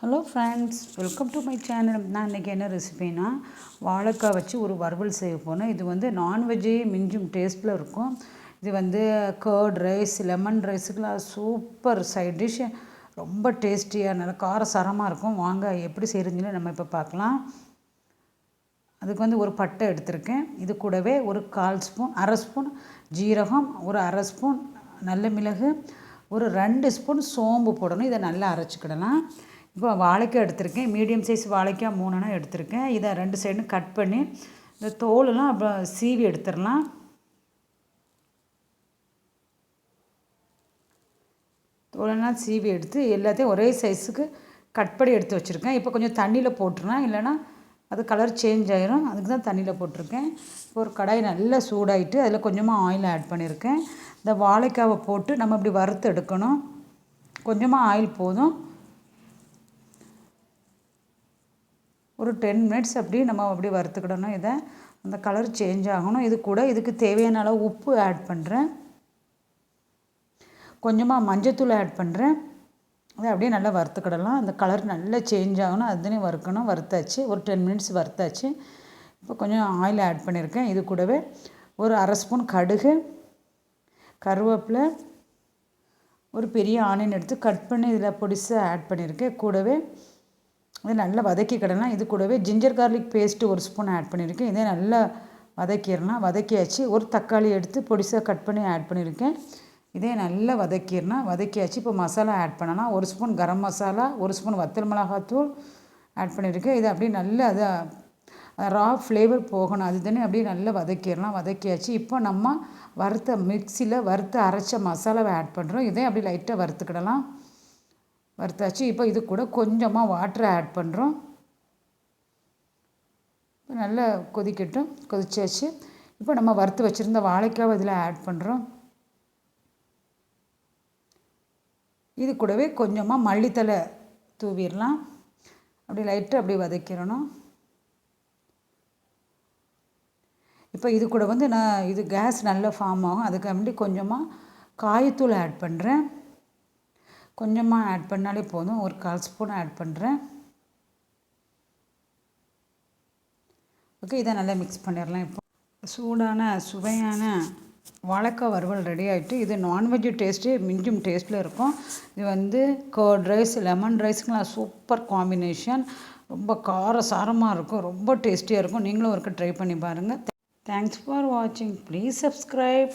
Hello friends welcome to my channel நான் இன்றைக்கி என்ன ரெசிபினா வாழைக்காய் வச்சு ஒரு வறுவல் செய்ய போனேன் இது வந்து நான்வெஜ்ஜே மிஞ்சும் டேஸ்ட்டில் இருக்கும். இது வந்து கர்ட் ரைஸ் லெமன் ரைஸுக்கெலாம் சூப்பர் சைட் டிஷ் ரொம்ப டேஸ்டியாக நல்லா காரசாரமாக இருக்கும். வாங்க எப்படி செய்கிறதுன்னு நம்ம இப்போ பார்க்கலாம். அதுக்கு வந்து ஒரு பட்டை எடுத்திருக்கேன். இது கூடவே ஒரு கால் ஸ்பூன் அரை ஸ்பூன் ஜீரகம் ஒரு அரை ஸ்பூன் நல்ல மிளகு ஒரு ரெண்டு ஸ்பூன் சோம்பு போடணும். இதை நல்லா அரைச்சிக்கிடலாம். இப்போ வாழைக்காய் எடுத்திருக்கேன். மீடியம் சைஸ் வாழைக்காய் மூணுனா எடுத்திருக்கேன். இதை ரெண்டு சைடும் கட் பண்ணி இந்த தோலெல்லாம் அப்புறம் சீவி எடுத்துடலாம். தோலெல்லாம் சீவி எடுத்து எல்லாத்தையும் ஒரே சைஸுக்கு கட் பண்ணி எடுத்து வச்சுருக்கேன். இப்போ கொஞ்சம் தண்ணியில் போட்டுருனா இல்லைனா அது கலர் சேஞ்ச் ஆயிரும். அதுக்கு தான் தண்ணியில் போட்டிருக்கேன். இப்போ ஒரு கடாய் நல்லா சூடாயிட்டு அதில் கொஞ்சமாக ஆயில் ஆட் பண்ணியிருக்கேன். இந்த வாழைக்காவை போட்டு நம்ம இப்படி வறுத்து எடுக்கணும். கொஞ்சமாக ஆயில் போதும். ஒரு டென் மினிட்ஸ் அப்படி நம்ம அப்படி வறுத்துக்கிடணும். இதை அந்த கலர் சேஞ்ச் ஆகணும். இது கூட இதுக்கு தேவையான அளவு உப்பு ஆட் பண்ணுறேன் கொஞ்சமாக மஞ்சத்தூள் ஆட் பண்ணுறேன் அதை அப்படியே நல்லா வறுத்துக்கிடலாம். அந்த கலர் நல்லா சேஞ்ச் ஆகணும். அதுலேயும் வறுக்கணும். வறுத்தாச்சு. ஒரு டென் மினிட்ஸ் வறுத்தாச்சு. இப்போ கொஞ்சம் ஆயில் ஆட் பண்ணியிருக்கேன். இது கூடவே ஒரு அரை ஸ்பூன் கடுகு கருவேப்பிலை ஒரு பெரிய ஆனியன் எடுத்து கட் பண்ணி இதில் பொடிசாக ஆட் பண்ணியிருக்கேன். கூடவே இது நல்லா வதக்கிக்கிடலாம் இது கூடவே ஜிஞ்சர் கார்லிக் பேஸ்ட்டு ஒரு ஸ்பூன் ஆட் பண்ணியிருக்கேன் இதே நல்லா வதக்கிடலாம் வதக்கியாச்சு. ஒரு தக்காளி எடுத்து பொடிசாக கட் பண்ணி ஆட் பண்ணியிருக்கேன் இதே நல்லா வதக்கிடலாம் வதக்கியாச்சு. இப்போ மசாலா ஆட் பண்ணலாம் ஒரு ஸ்பூன் கரம் மசாலா ஒரு ஸ்பூன் வத்தல் மிளகாத்தூள் ஆட் பண்ணியிருக்கேன் இதை அப்படியே நல்லா அதை ரா ஃப்ளேவர் போகணும். அது தானே அப்படியே நல்லா வதக்கிடலாம். வதக்கியாச்சு. இப்போ நம்ம வறுத்த மிக்சியில் வறுத்து அரைச்ச மசாலாவை ஆட் பண்ணுறோம் இதே அப்படியே லைட்டாக வறுத்துக்கிடலாம். வறுத்தாச்சு இப்போ இது கூட கொஞ்சமாக வாட்டரை ஆட் பண்ணுறோம் நல்லா கொதிக்கட்டும். கொதிச்சாச்சு. இப்போ நம்ம வறுத்து வச்சுருந்த வாழைக்காவை இதில் ஆட் பண்ணுறோம் இது கூடவே கொஞ்சமாக மல்லித்தலை தூவிடலாம். அப்படி லைட்டாக அப்படி வதக்கிடணும். இப்போ இது கூட வந்து நான் இது கேஸ் நல்லா ஃபார்ம் ஆகும். அதுக்கு கொஞ்சமாக காயத்தூள் ஆட் பண்ணுறேன் கொஞ்சமாக ஆட் பண்ணாலே போதும். ஒரு கால் ஸ்பூன் ஆட் பண்ணுறேன் ஓகே இதை நல்லா மிக்ஸ் பண்ணிடலாம் இப்போ. சூடான சுவையான வாழைக்காய் வறுவல் ரெடி ஆகிட்டு இது நான்வெஜ் டேஸ்ட்டே மிஞ்சும் டேஸ்ட்டில் இருக்கும். இது வந்து கர்ட் ரைஸ் லெமன் ரைஸ்க்கெலாம் சூப்பர் காம்பினேஷன் ரொம்ப கார சாரமாக இருக்கும். ரொம்ப டேஸ்டியாக இருக்கும். நீங்களும் ஒருக்க ட்ரை பண்ணி பாருங்கள் தேங்க்ஸ் ஃபார் வாட்சிங் ப்ளீஸ் சப்ஸ்கிரைப்